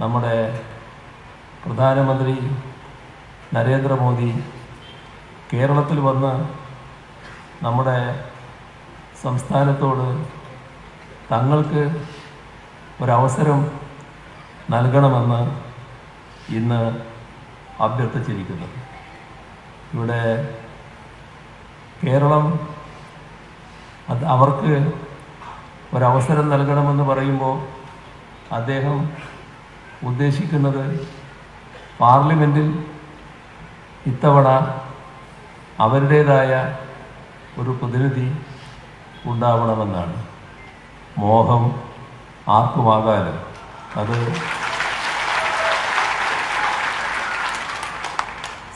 നമ്മുടെ പ്രധാനമന്ത്രി നരേന്ദ്രമോദി കേരളത്തിൽ വന്ന് നമ്മുടെ സംസ്ഥാനത്തോട് തങ്ങൾക്ക് ഒരവസരം നൽകണമെന്ന് ഇന്ന് അഭ്യർത്ഥിച്ചിരിക്കുന്നു. ഇവിടെ കേരളം അത് അവർക്ക് ഒരവസരം നൽകണമെന്ന് പറയുമ്പോൾ അദ്ദേഹം ഉദ്ദേശിക്കുന്നത് പാർലമെന്റിൽ ഇത്തവണ അവരുടേതായ ഒരു പ്രതിനിധി ഉണ്ടാവണമെന്നാണ്. മോഹം ആർക്കുമാകാലും അത്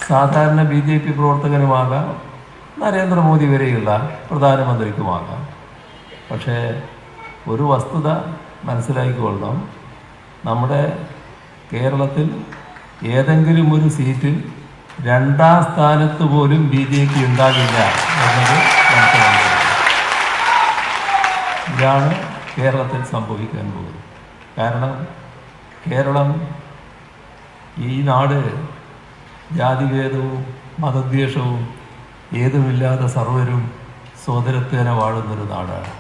സാധാരണ ബി ജെ പി പ്രവർത്തകനുമാകാം നരേന്ദ്രമോദി വരെയുള്ള പ്രധാനമന്ത്രിക്കുമാകാം. പക്ഷേ ഒരു വസ്തുത മനസ്സിലാക്കിക്കൊള്ളണം. നമ്മുടെ കേരളത്തിൽ ഏതെങ്കിലും ഒരു സീറ്റിൽ രണ്ടാം സ്ഥാനത്ത് പോലും ബി ജെ പി ഉണ്ടാകില്ല എന്നത് ഇതാണ് കേരളത്തിൽ സംഭവിക്കാൻ പോകുന്നത്. കാരണം കേരളം ഈ നാട് ജാതിഭേദവും മതദ്വേഷവും ഏതുമില്ലാതെ സർവരും സ്വതരത്വേന വാഴുന്നൊരു നാടാണ്.